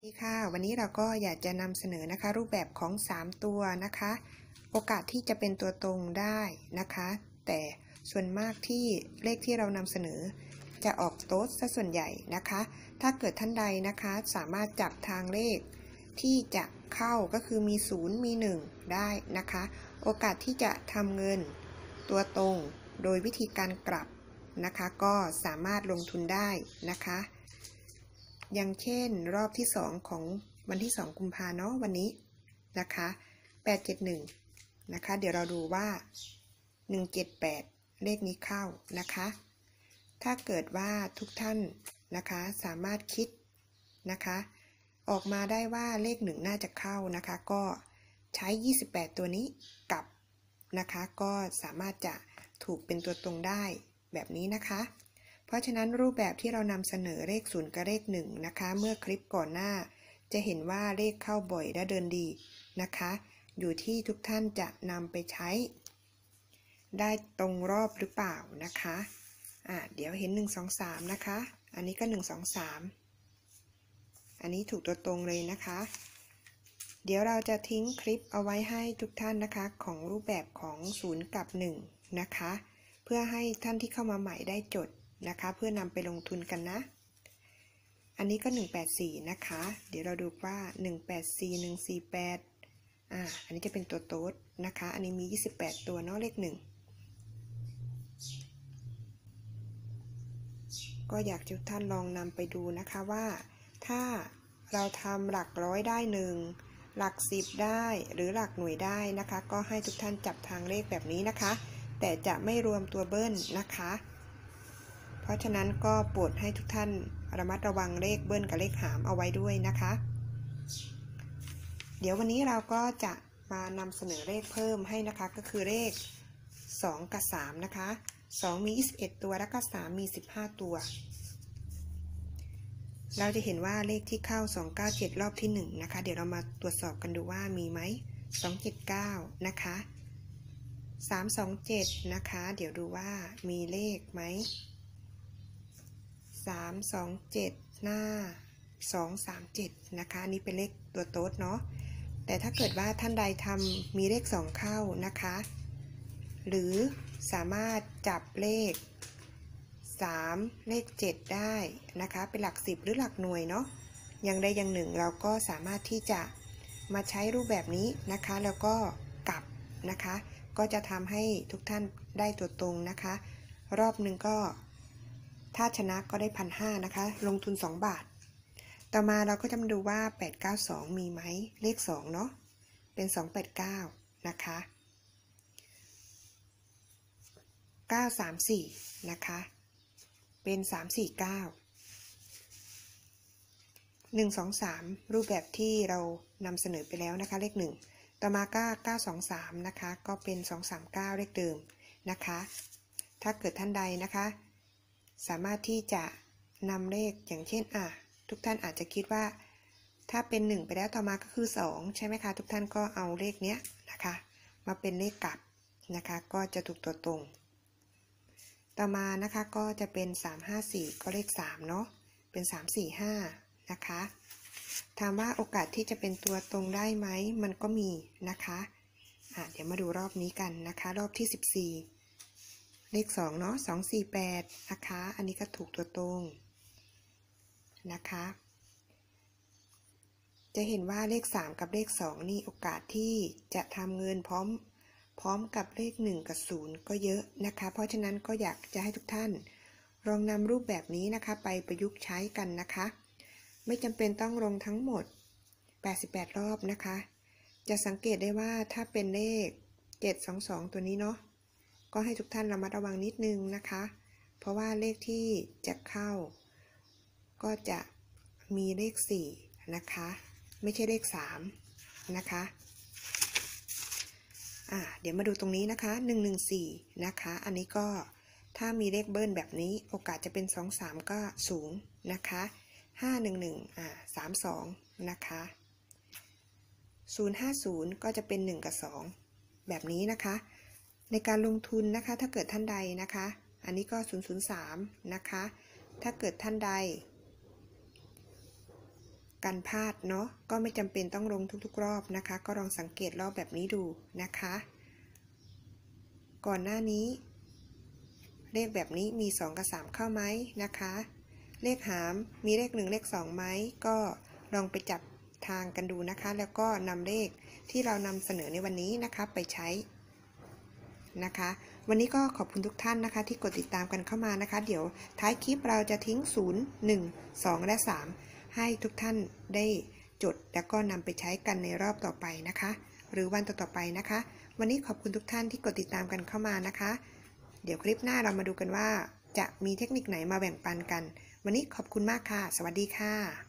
สวัสดีค่ะ วันนี้เราก็อยากจะนำเสนอนะคะ รูปแบบของ 3 ตัวนะคะ โอกาสที่จะเป็นตัวตรงได้นะคะ แต่ส่วนมากที่เลขที่เรานำเสนอ จะออกโต๊ดซะส่วนใหญ่นะคะ ถ้าเกิดท่านใดนะคะสามารถจับทางเลขที่จะเข้าก็คือมี 0 มี 1 ได้นะคะ โอกาสที่จะทำเงินตัวตรงโดยวิธีการกลับนะคะ ก็สามารถลงทุนได้นะคะ อย่างเช่นรอบที่ 2 ของวันที่ 2 กุมภาเนาะวันนี้นะคะ 871 นะคะ เดี๋ยวเราดูว่า 178 เลขนี้เข้านะคะ ถ้าเกิดว่าทุกท่านนะคะสามารถคิดนะคะ ออกมาได้ว่าเลขหนึ่งน่าจะเข้านะคะ ก็ใช้ 28 ตัวนี้กับนะคะ ก็สามารถจะถูกเป็นตัวตรงได้แบบนี้นะคะ เพราะฉะนั้นรูปแบบที่เรานำเสนอเลขศูนย์กับเลขหนึ่งนะคะ เมื่อคลิปก่อนหน้า จะเห็นว่าเลขเข้าบ่อยและเดินดีนะคะ อยู่ที่ทุกท่านจะนำไปใช้ ได้ตรงรอบหรือเปล่านะคะอ่าเดี๋ยวเห็น 1 2 3 นะคะ อันนี้ก็ 1 2 3 อันนี้ถูกตัวตรงเลยนะคะ เดี๋ยวเราจะทิ้งคลิปเอาไว้ให้ทุกท่านนะคะ ของรูปแบบของ 0 กับ 1 นะคะ เพื่อให้ท่านที่เข้ามาใหม่ได้จด นะคะ เพื่อนำไปลงทุนกันนะ อันนี้ก็ 184 นะคะ เดี๋ยวเราดูว่า 184 148อ่าอันนี้จะเป็นตัวโต๊ดนะคะ อันนี้มี 28 ตัวเนาะเลข1ก็อยากทุกท่านลองนำไปดูนะคะว่า ถ้าเราทำหลักร้อยได้หนึ่งหลักสิบได้หรือหลักหน่วยได้นะคะ ก็ให้ทุกท่านจับทางเลขแบบนี้นะคะ แต่จะไม่รวมตัวเบิ้ลนะคะ ราะฉะนั้นก็โปรดให้ทุกท่านระมัดระวังเลขเบิ้ลกับเลขหามเอาไว้ด้วยนะคะ เดี๋ยววันนี้เราก็จะมานำเสนอเลขเพิ่มให้นะคะ ก็คือเลข 2 กับ 3 นะคะ 2 มี 21 ตัวแล้วก็ 3 มี 15 ตัว เราจะเห็นว่าเลขที่เข้า 297 รอบที่ 1 นะคะ เดี๋ยวเรามาตรวจสอบกันดูว่ามีไหม 279 นะคะ 327 นะคะ เดี๋ยวดูว่ามีเลขไหม 327 หน้า 237 นะคะนี่เป็นเลขตัวโต๊ดเนาะแต่ถ้าเกิดว่าท่านใดทำมีเลข 2 เข้านะคะ หรือสามารถจับเลข 3 เลข 7 ได้นะคะ เป็นหลัก 10 หรือหลักหน่วยเนาะอย่างใดอย่างหนึ่งเราก็สามารถที่จะมาใช้รูปแบบนี้นะคะ แล้วก็กลับนะคะ ก็จะทำให้ทุกท่านได้ตัวตรงนะคะ รอบหนึ่งก็ ถ้าชนะก็ได้พันห้านะคะ ลงทุน 2 บาท ต่อมาเราก็จะมาดูว่า 892 มีไหม เลข 2 เนาะ เป็น 289 นะคะ 934 นะคะ เป็น 349 123 รูปแบบที่เรานำเสนอไปแล้วนะคะ เลข 1 ต่อมาก็923 นะคะ ก็เป็น 239 เลขเดิมนะคะ ถ้าเกิดท่านใดนะคะ สามารถที่จะนำเลขอย่างเช่นอะทุกท่านอาจจะคิดว่า ถ้าเป็น 1 ไปแล้วต่อมาก็คือ 2 ใช่ไหมคะ ทุกท่านก็เอาเลขเนี้ยนะคะ มาเป็นเลขกลับนะคะ ก็จะถูกตัวตรง ต่อมานะคะก็จะเป็น 354 ก็เลข 3 เนาะเป็น 345 นะคะ ถามว่าโอกาสที่จะเป็นตัวตรงได้ไหมมันก็มีนะคะอะเดี๋ยวมาดูรอบนี้กันนะคะ รอบที่ 14 เลข2เนาะ248นะคะ อันนี้ก็ถูกตัวตรงนะคะ จะเห็นว่าเลข3กับเลข2นี่โอกาสที่จะทำเงินพร้อมพร้อมกับเลข 1 กับ 0 ก็เยอะนะคะ เพราะฉะนั้นก็อยากจะให้ทุกท่านลองนำรูปแบบนี้นะคะ ไปประยุกต์ใช้กันนะคะ ไม่จำเป็นต้องลงทั้งหมด 88 รอบนะคะ จะสังเกตได้ว่าถ้าเป็นเลข 722 ตัวนี้เนาะ ก็ให้ทุกท่านระมัดระวังนิดนึงนะคะ เพราะว่าเลขที่จะเข้า ก็จะมีเลข 4 นะคะ ไม่ใช่เลข 3 นะคะอ่าเดี๋ยวมาดูตรงนี้นะคะ 114 นะคะ อันนี้ก็ถ้ามีเลขเบิ้ลแบบนี้โอกาสจะเป็น 2 3 ก็สูงนะคะ 511อ่า32 นะคะ 050 ก็จะเป็น 1 กับ 2 แบบนี้นะคะ ในการลงทุนนะคะ ถ้าเกิดท่านใดนะคะ อันนี้ก็ 003 นะคะ ถ้าเกิดท่านใดกันพลาดเนาะ ก็ไม่จำเป็นต้องลงทุกๆ รอบนะคะ ก็ลองสังเกตรอบแบบนี้ดูนะคะ ก่อนหน้านี้ เลขแบบนี้มี 2 กับ 3 เข้าไหมนะคะ เลขหามมีเลข 1 เลข2ไหม ก็ลองไปจับทางกันดูนะคะ แล้วก็นำเลขที่เรานำเสนอในวันนี้นะคะไปใช้ นะคะ วันนี้ก็ขอบคุณทุกท่านนะคะ ที่กดติดตามกันเข้ามานะคะ เดี๋ยวท้ายคลิปเราจะทิ้ง 0 1 2 และ 3 ให้ทุกท่านได้จดแล้วก็นำไปใช้กันในรอบต่อไปนะคะ หรือวันต่อๆไปนะคะ วันนี้ขอบคุณทุกท่านที่กดติดตามกันเข้ามานะคะ เดี๋ยวคลิปหน้าเรามาดูกันว่า จะมีเทคนิคไหนมาแบ่งปันกัน วันนี้ขอบคุณมากค่ะ สวัสดีค่ะ